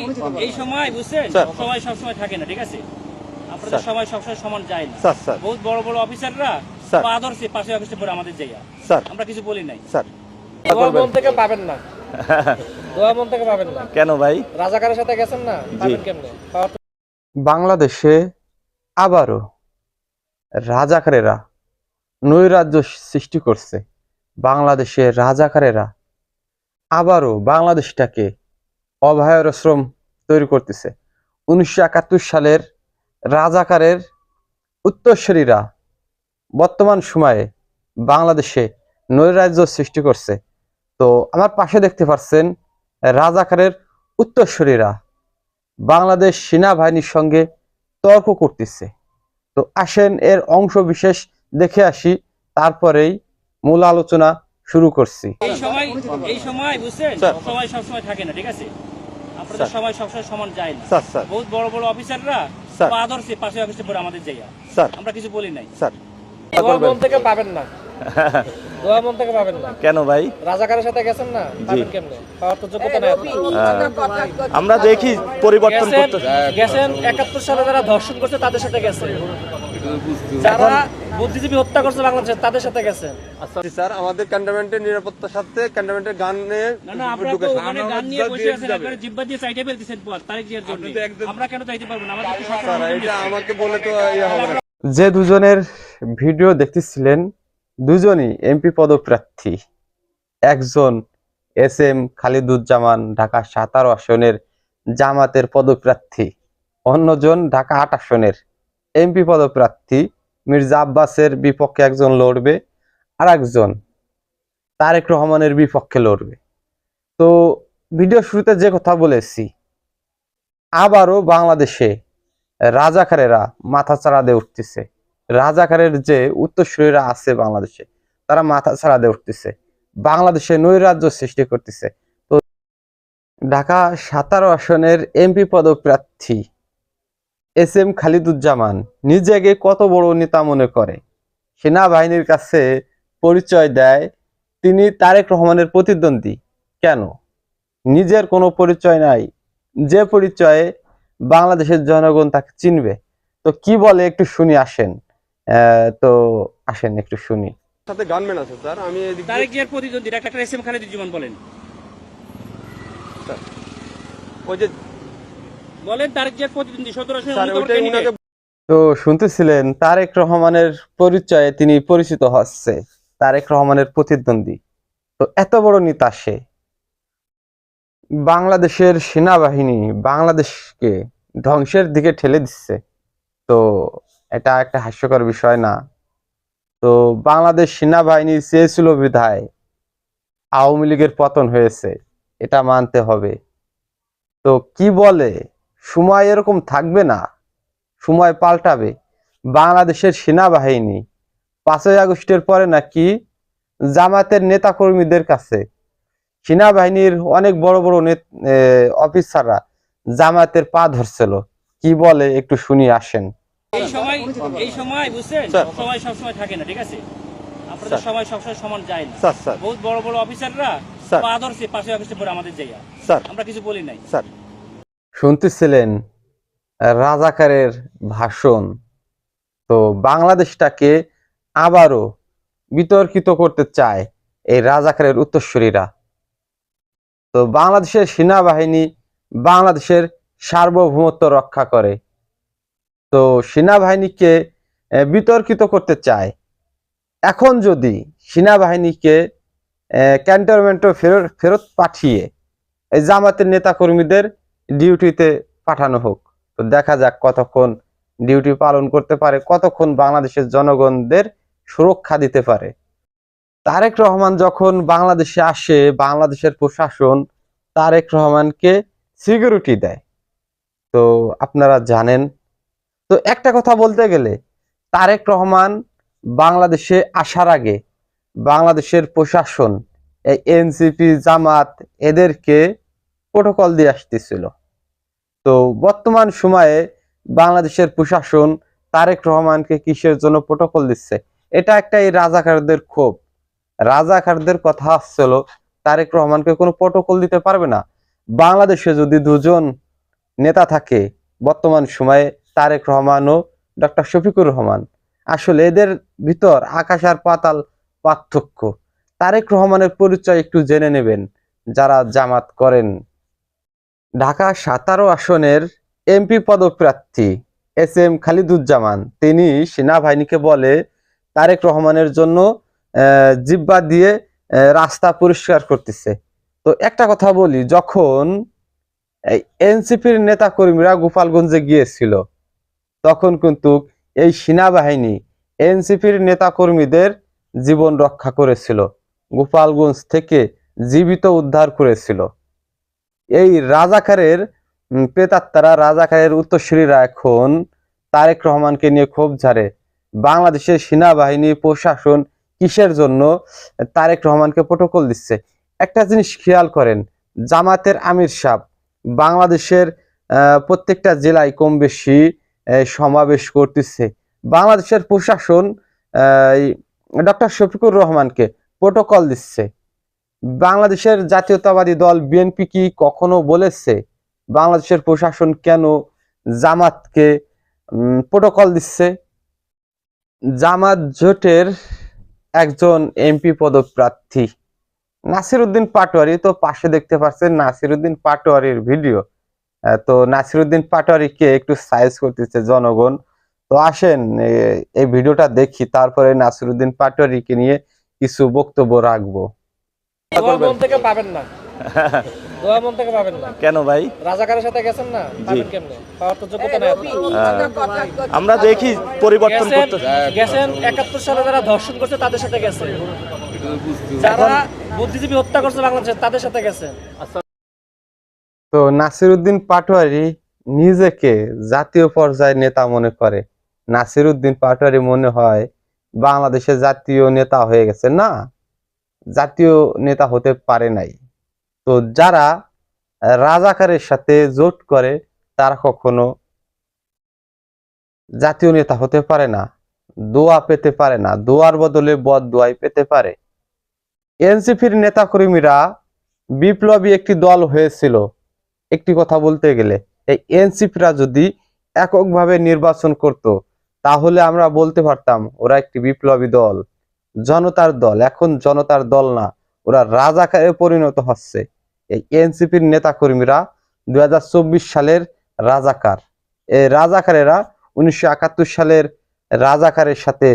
সময় এই সময় বুঝছেন? স্যার। সময় সব সময় থাকে না ঠিক আছে? আপনাদের। সময় সবসময় সমান যায় না। Sir sir. বহুত বড় বড় অফিসাররা ধরছে পাশে অফিসে পরে আমাদের জায়গা। আমরা কিছু বলি নাই। স্যার। মন থেকে পাবেন না। দোয়া মন থেকে পাবেন না। কেন ভাই? রাজাকারের সাথে গেছেন না? পাবেন কেমনে? বাংলাদেশে আবারও রাজাকারেরা নৈরাজ্য সৃষ্টি করছে। বাংলাদেশের রাজাকারেরা আবারও বাংলাদেশটাকে অভয়াশ্রম তৈরি করতেছে। উনিশশো একাত্তর সালের রাজাকারের উত্তরসূরিরা বর্তমান সময়ে বাংলাদেশে নৈরাজ্য সৃষ্টি করছে। তো আমার পাশে দেখতে পাচ্ছেন রাজাকারের উত্তরসূরিরা বাংলাদেশ সেনাবাহিনীর সঙ্গে তর্ক করতেছে। তো আসেন এর অংশ বিশেষ দেখে আসি তারপরেই মূল আলোচনা শুরু করছি। এই সময় এই সময় বুঝছেন? স্যার। সময় সব সময় থাকে না ঠিক আছে? আপনাদের। সময় সবসময় সমান যায় না স্যার স্যার। বহুত বড় বড় অফিসাররা ধরছে পাশে অফিসে পরে আমাদের জায়গা স্যার। আমরা কিছু বলি নাই। স্যার। দোয়া মন থেকে পাবেন না। দোয়া মন থেকে পাবেন না। কেন ভাই? রাজাকারের সাথে গেছেন না? পাবেন কেমনে? পাওয়ার তো যোগ্যতা নাই আমরা দেখি পরিবর্তন গেছেন করতে গেছেন একাত্তর সালে যারা ধর্ষণ করছে তাদের সাথে গেছেন। যারা বুদ্ধিজীবী হত্যা করছে বাংলাদেশে তাদের সাথে গেছেন স্যার আমাদের ক্যান্টনমেন্টের নিরাপত্তার সাথে ক্যান্টনমেন্টের গানে না না আপনারা তো ওখানে গান নিয়ে বসে আছেন একবারে জিব্বা দিয়ে চাইতে ফেলতেছেন পথ তারিখ জিয়ার জন্য। আমরা কেন চাইতে পারব না? আমাদের স্যার এটা আমাকে বলে তো ইয়ে হবে না। যে দুজনের ভিডিও দেখতেছিলেন দুজনই এমপি পদপ্রার্থী। একজন এস এম খালিদুজ্জামান ঢাকা সাতারো আসনের জামাতের পদপ্রার্থী। অন্যজন ঢাকা আট আসনের এমপি পদপ্রার্থী মির্জা আব্বাসের বিপক্ষে একজন লড়বে আর একজন তারেক রহমানের বিপক্ষে লড়বে। তো ভিডিও শুরুতে যে কথা বলেছি, আবারও বাংলাদেশে রাজাকারেরা মাথা চাড়া দিয়ে উঠতেছে। রাজাকারের যে উত্তরসূরিরা আছে বাংলাদেশে, তারা মাথা ছাড়া দিয়ে উঠতেছে। বাংলাদেশে নৈরাজ্য সৃষ্টি করতেছে। তো ঢাকা সাতারো আসনের এমপি পদপ্রার্থী এস এম খালিদুজ্জামান নিজেকে কত বড় নেতা মনে করে? সেনাবাহিনীর কাছে পরিচয় দেয় তিনি তারেক রহমানের প্রতিদ্বন্দ্বী। কেন? নিজের কোনো পরিচয় নাই। যে পরিচয়ে বাংলাদেশের জনগণ তাকে চিনবে। তো কি বলে একটু শুনি আসেন। আহ, তো আসেন একটু শুনি। সাথে গানম্যান আছে স্যার আমি এদিক জিয়ার প্রতিদ্বন্দ্বী ডাক্তার এস এম খালেদুজ্জামান বলেন। ওই যে বলেন জিয়ার প্রতিদ্বন্দ্বী তো শুনতেছিলেন তারেক রহমানের পরিচয়ে তিনি পরিচিত হচ্ছে তারেক রহমানের প্রতিদ্বন্দ্বী। তো এত বড় নেতা সে। বাংলাদেশের সেনাবাহিনী বাংলাদেশকে ধ্বংসের দিকে ঠেলে দিচ্ছে। তো এটা একটা হাস্যকর বিষয় না। তো বাংলাদেশ সেনাবাহিনী চেয়েছিল বিধায় আওয়ামী লীগের পতন হয়েছে এটা মানতে হবে। তো কি বলে সময় এরকম থাকবে না সময় পাল্টাবে। বাংলাদেশের সেনাবাহিনী পাঁচই আগস্টের পরে নাকি জামাতের নেতাকর্মীদের কাছে সেনাবাহিনীর অনেক বড় বড় নেত- অফিসাররা জামাতের পা ধরছিল। কি বলে একটু শুনি আসেন। এই সময় এই সময় বুঝছেন? সময় সব সময় থাকে না ঠিক আছে? আপনাদের স্যার। সময় সমান যায় না। Sir sir. বহুত বড় বড় অফিসাররা পা ধরছে পাশে অফিসে পরে আমাদের জায়গা স্যার। আমরা কিছু বলি নাই। স্যার। শুনতেছিলেন রাজাকারের ভাষণ। তো বাংলাদেশটাকে আবারও বিতর্কিত করতে চায় এই রাজাকারের উত্তরসূরিরা। তো বাংলাদেশের সেনাবাহিনী বাংলাদেশের সার্বভৌমত্ব রক্ষা করে। তো সেনাবাহিনীকে বিতর্কিত করতে চায়। এখন যদি সেনাবাহিনীকে ক্যান্টনমেন্টে ফেরত ফেরত পাঠিয়ে এই জামাতের নেতাকর্মীদের ডিউটিতে পাঠানো হোক। তো দেখা যাক কতক্ষণ ডিউটি পালন করতে পারে, কতক্ষণ বাংলাদেশের জনগণদের সুরক্ষা দিতে পারে। তারেক রহমান যখন বাংলাদেশে আসে, বাংলাদেশের প্রশাসন তারেক রহমানকে সিকিউরিটি দেয়। তো আপনারা জানেন, তো একটা কথা বলতে গেলে, তারেক রহমান বাংলাদেশে আসার আগে বাংলাদেশের প্রশাসন, এই এনসিপি জামাত, এদেরকে প্রোটোকল দিয়ে আসতেছিল। তো বর্তমান সময়ে বাংলাদেশের প্রশাসন তারেক রহমানকে কিসের জন্য প্রোটোকল দিচ্ছে? এটা একটা এই রাজাকারদের ক্ষোভ। রাজাকারদের কথা আসছিল, তারেক রহমানকে কোনো প্রোটোকল দিতে পারবে না। বাংলাদেশে যদি দুজন নেতা থাকে, বর্তমান সময়ে তারেক রহমান ও ডক্টর শফিকুর রহমান। আসলে এদের ভিতর আকাশ আর পাতাল পার্থক্য। তারেক রহমানের পরিচয় একটু জেনে নেবেন, যারা জামাত করেন। ঢাকা সাতারো আসনের এমপি পদপ্রার্থী এস এম খালিদুজ্জামান। তিনি সেনাবাহিনীকে বলে তারেক রহমানের জন্য জিব্বা দিয়ে রাস্তা পরিষ্কার করতেছে। তো একটা কথা বলি, যখন এনসিপির নেতা কর্মীরা গোপালগঞ্জে গিয়েছিল, তখন কিন্তু এই সেনাবাহিনী এনসিপির নেতা কর্মীদের জীবন রক্ষা করেছিল। গোপালগঞ্জ থেকে জীবিত উদ্ধার করেছিল। এই রাজাকারের প্রেতাত্মারা, রাজাকারের উত্তরসূরিরা এখন তারেক রহমানকে নিয়ে ক্ষোভ ঝাড়ে। বাংলাদেশের সেনাবাহিনী, প্রশাসন কিসের জন্য তারেক রহমানকে প্রোটোকল দিচ্ছে? একটা জিনিস খেয়াল করেন, জামাতের আমির সাহ বাংলাদেশের প্রত্যেকটা জেলায় কম বেশি সমাবেশ করতেছে। বাংলাদেশের প্রশাসন ডক্টর শফিকুর রহমানকে প্রোটোকল দিচ্ছে। বাংলাদেশের জাতীয়তাবাদী দল বিএনপি কি কখনো বলেছে? বাংলাদেশের প্রশাসন কেন জামাতকে প্রোটোকল দিচ্ছে? জামাত জোটের একজন এমপি পদপ্রার্থী নাসিরউদ্দিন পাটোয়ারি, তো পাশে দেখতে পাচ্ছেন নাসিরউদ্দিন পাটোয়ারির ভিডিও। তো নাসিরউদ্দিন পাটোয়ারিকে একটু সাইজ করতেছে জনগণ। তো আসেন এই ভিডিওটা দেখি, তারপরে নাসিরউদ্দিন পাটোয়ারিকে নিয়ে কিছু বক্তব্য রাখব। মন থেকে পাবেন না। দোয়া মন থেকে পাবেন না। কেন ভাই? রাজাকারের সাথে গেছেন না? পাবেন কেমনে? পাওয়ার তো যোগ্যতা নাই আপনার। আমরা দেখি পরিবর্তন করতে গেছেন একাত্তর সালে যারা ধর্ষণ করছে তাদের সাথে গেছে যারা বুদ্ধিজীবী হত্যা করছে বাংলাদেশে তাদের সাথে গেছে তো নাসিরউদ্দিন পাটোয়ারি নিজেকে জাতীয় পর্যায়ের নেতা মনে করে। নাসিরউদ্দিন পাটোয়ারি মনে হয় বাংলাদেশের জাতীয় নেতা হয়ে গেছে না? জাতীয় নেতা হতে পারে নাই। তো যারা রাজাকারের সাথে জোট করে, তারা কখনো জাতীয় নেতা হতে পারে না, দোয়া পেতে পারে না, দোয়ার বদলে বদ দোয়াই পেতে পারে। এনসিপির নেতাকর্মীরা বিপ্লবী একটি দল হয়েছিল। একটি কথা বলতে গেলে, এই এনসিপিরা যদি এককভাবে নির্বাচন করত, তাহলে আমরা বলতে পারতাম ওরা একটি বিপ্লবী দল। জনতার দল, এখন জনতার দল না, ওরা রাজাকারে পরিণত হচ্ছে। এই এনসিপির নেতাকর্মীরা দু হাজার চব্বিশ সালের রাজাকার। এই রাজাকারেরা উনিশশো একাত্তর সালের রাজাকারের সাথে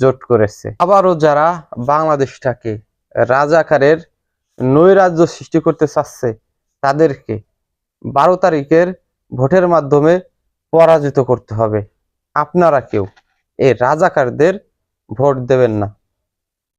জোট করেছে। আবারও যারা বাংলাদেশটাকে রাজাকারের নৈরাজ্য সৃষ্টি করতে চাচ্ছে, তাদেরকে বারো তারিখের ভোটের মাধ্যমে পরাজিত করতে হবে। আপনারা কেউ এই রাজাকারদের ভোট দেবেন না।